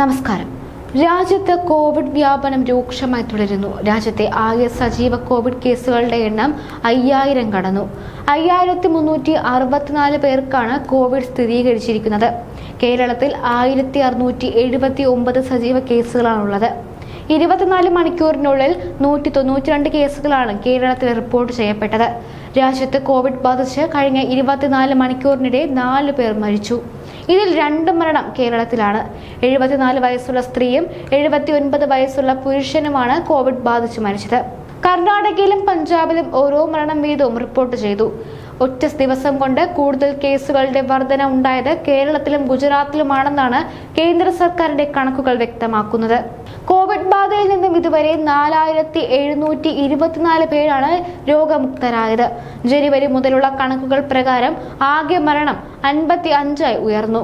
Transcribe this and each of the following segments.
നമസ്കാരം. രാജ്യത്ത് കോവിഡ് വ്യാപനം രൂക്ഷമായി തുടരുന്നു. രാജ്യത്തെ ആകെ സജീവ കോവിഡ് കേസുകളുടെ എണ്ണം അയ്യായിരം കടന്നു. അയ്യായിരത്തി മുന്നൂറ്റി അറുപത്തിനാല് പേർക്കാണ് കോവിഡ് സ്ഥിരീകരിച്ചിരിക്കുന്നത്. കേരളത്തിൽ ആയിരത്തി അറുന്നൂറ്റി എഴുപത്തി ഒമ്പത് സജീവ കേസുകളാണുള്ളത്. ഇരുപത്തിനാല് മണിക്കൂറിനുള്ളിൽ നൂറ്റി തൊണ്ണൂറ്റി രണ്ട് കേസുകളാണ് കേരളത്തിൽ റിപ്പോർട്ട് ചെയ്യപ്പെട്ടത്. രാജ്യത്ത് കോവിഡ് ബാധിച്ച് കഴിഞ്ഞ ഇരുപത്തിനാല് മണിക്കൂറിനിടെ നാല് പേർ മരിച്ചു. ഇതിൽ രണ്ട് മരണം കേരളത്തിലാണ്. എഴുപത്തിനാല് വയസ്സുള്ള സ്ത്രീയും എഴുപത്തി ഒൻപത് വയസ്സുള്ള പുരുഷനുമാണ് കോവിഡ് ബാധിച്ചു മരിച്ചത്. കർണാടകയിലും പഞ്ചാബിലും ഓരോ മരണം വീതവും റിപ്പോർട്ട് ചെയ്തു. ഒറ്റ ദിവസം കൊണ്ട് കൂടുതൽ കേസുകളുടെ വർധന ഉണ്ടായത് കേരളത്തിലും ഗുജറാത്തിലുമാണെന്നാണ് കേന്ദ്ര സർക്കാരിന്റെ കണക്കുകൾ വ്യക്തമാക്കുന്നത്. കോവിഡ് ബാധയിൽ നിന്നും ഇതുവരെ നാലായിരത്തി എഴുന്നൂറ്റി ഇരുപത്തിനാല് പേരാണ് രോഗമുക്തരായത്. ജനുവരി മുതലുള്ള കണക്കുകൾ പ്രകാരം ആകെ മരണം അൻപത്തി അഞ്ചായി ഉയർന്നു.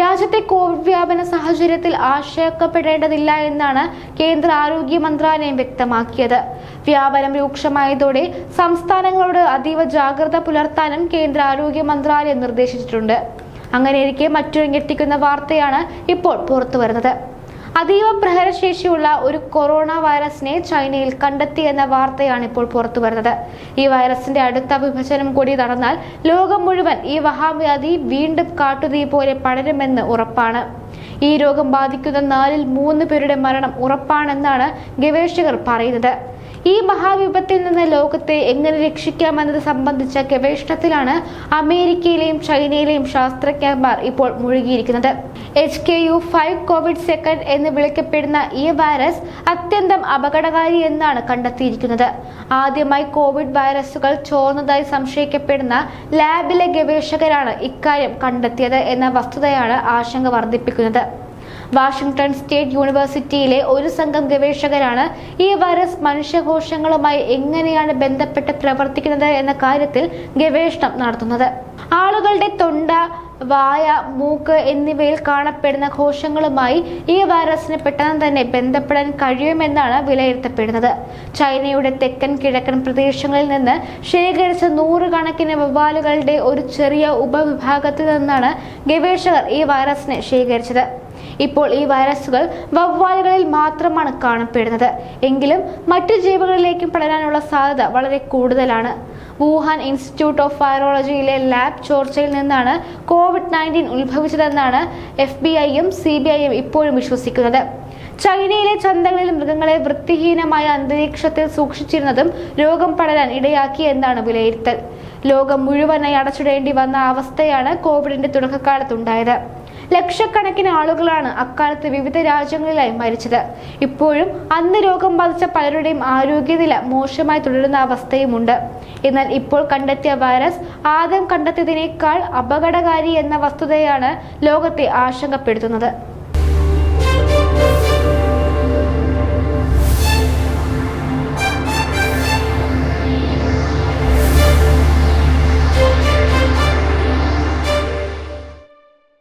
രാജ്യത്തെ കോവിഡ് വ്യാപന സാഹചര്യത്തിൽ ആശയക്കപ്പെടേണ്ടതില്ല എന്നാണ് കേന്ദ്ര ആരോഗ്യ മന്ത്രാലയം വ്യക്തമാക്കിയത്. വ്യാപനം രൂക്ഷമായതോടെ സംസ്ഥാനങ്ങളോട് അതീവ ജാഗ്രത പുലർത്താനും കേന്ദ്ര ആരോഗ്യ മന്ത്രാലയം നിർദ്ദേശിച്ചിട്ടുണ്ട്. അങ്ങനെ അങ്ങനെയിരിക്കെ മറ്റൊരു ഞെട്ടിക്കുന്ന വാർത്തയാണ് ഇപ്പോൾ പുറത്തുവരുന്നത്. അതീവ പ്രഹരശേഷിയുള്ള ഒരു കൊറോണ വൈറസിനെ ചൈനയിൽ കണ്ടെത്തിയെന്ന വാർത്തയാണ് ഇപ്പോൾ പുറത്തു വരുന്നത് ഈ വൈറസിന്റെ അടുത്ത വിഭജനം കൂടി നടന്നാൽ ലോകം മുഴുവൻ ഈ മഹാവ്യാധി വീണ്ടും കാട്ടുതീ പോലെ പടരുമെന്ന് ഉറപ്പാണ്. ഈ രോഗം ബാധിക്കുന്ന നാലിൽ മൂന്ന് പേരുടെ മരണം ഉറപ്പാണെന്നാണ് ഗവേഷകർ പറയുന്നത്. ഈ മഹാവിപത്തിൽ നിന്ന് ലോകത്തെ എങ്ങനെ രക്ഷിക്കാമെന്നത് സംബന്ധിച്ച ഗവേഷണത്തിലാണ് അമേരിക്കയിലെയും ചൈനയിലെയും ശാസ്ത്രജ്ഞന്മാർ ഇപ്പോൾ മുഴുകിയിരിക്കുന്നത്. H K U five Covid second എന്ന് വിളിക്കപ്പെടുന്ന ഈ വൈറസ് അത്യന്തം അപകടകാരി എന്നാണ് കണ്ടെത്തിയിരിക്കുന്നത്. ആദ്യമായി കോവിഡ് വൈറസുകൾ ചോർന്നതായി സംശയിക്കപ്പെടുന്ന ലാബിലെ ഗവേഷകരാണ് ഇക്കാര്യം കണ്ടെത്തിയത് എന്ന വസ്തുതയാണ് ആശങ്ക വർദ്ധിപ്പിക്കുന്നത്. വാഷിംഗ്ടൺ സ്റ്റേറ്റ് യൂണിവേഴ്സിറ്റിയിലെ ഒരു സംഘം ഗവേഷകരാണ് ഈ വൈറസ് മനുഷ്യകോശങ്ങളുമായി എങ്ങനെയാണ് ബന്ധപ്പെട്ട് പ്രവർത്തിക്കുന്നത് എന്ന കാര്യത്തിൽ ഗവേഷണം നടത്തുന്നത്. ആളുകളുടെ തൊണ്ട വായ മൂക്ക് എന്നിവയിൽ കാണപ്പെടുന്ന കോശങ്ങളുമായി ഈ വൈറസിന് പെട്ടെന്ന് തന്നെ ബന്ധപ്പെടാൻ കഴിയുമെന്നാണ് വിലയിരുത്തപ്പെടുന്നത്. ചൈനയുടെ തെക്കൻ കിഴക്കൻ പ്രദേശങ്ങളിൽ നിന്ന് ശേഖരിച്ച നൂറുകണക്കിന് വവ്വാലുകളുടെ ഒരു ചെറിയ ഉപവിഭാഗത്തിൽ നിന്നാണ് ഗവേഷകർ ഈ വൈറസിനെ ശേഖരിച്ചത്. ഇപ്പോൾ ഈ വൈറസുകൾ വവ്വാലുകളിൽ മാത്രമാണ് കാണപ്പെടുന്നത്. എങ്കിലും മറ്റു ജീവികളിലേക്കും പടരാനുള്ള സാധ്യത വളരെ കൂടുതലാണ്. വുഹാൻ ഇൻസ്റ്റിറ്റ്യൂട്ട് ഓഫ് വൈറോളജിയിലെ ലാബ് ചോർച്ചയിൽ നിന്നാണ് കോവിഡ് നയന്റീൻ ഉത്ഭവിച്ചതെന്നാണ് എഫ് ബി ഐയും സി ബി ഐയും ഇപ്പോഴും വിശ്വസിക്കുന്നത്. ചൈനയിലെ ചന്തകളിൽ മൃഗങ്ങളെ വൃത്തിഹീനമായ അന്തരീക്ഷത്തിൽ സൂക്ഷിച്ചിരുന്നതും രോഗം പടരാൻ ഇടയാക്കി എന്നാണ് വിലയിരുത്തൽ. ലോകം മുഴുവനായി അടച്ചിടേണ്ടി വന്ന അവസ്ഥയാണ് കോവിഡിന്റെ തുടക്കകാലത്തുണ്ടായത്. ലക്ഷക്കണക്കിന് ആളുകളാണ് അക്കാലത്ത് വിവിധ രാജ്യങ്ങളിലായി മരിച്ചത്. ഇപ്പോഴും അന്ന് രോഗം ബാധിച്ച പലരുടെയും ആരോഗ്യനില മോശമായി തുടരുന്ന അവസ്ഥയുമുണ്ട്. എന്നാൽ ഇപ്പോൾ കണ്ടെത്തിയ വൈറസ് ആദ്യം കണ്ടെത്തിയതിനേക്കാൾ അപകടകാരി എന്ന വസ്തുതയാണ് ലോകത്തെ ആശങ്കപ്പെടുത്തുന്നത്.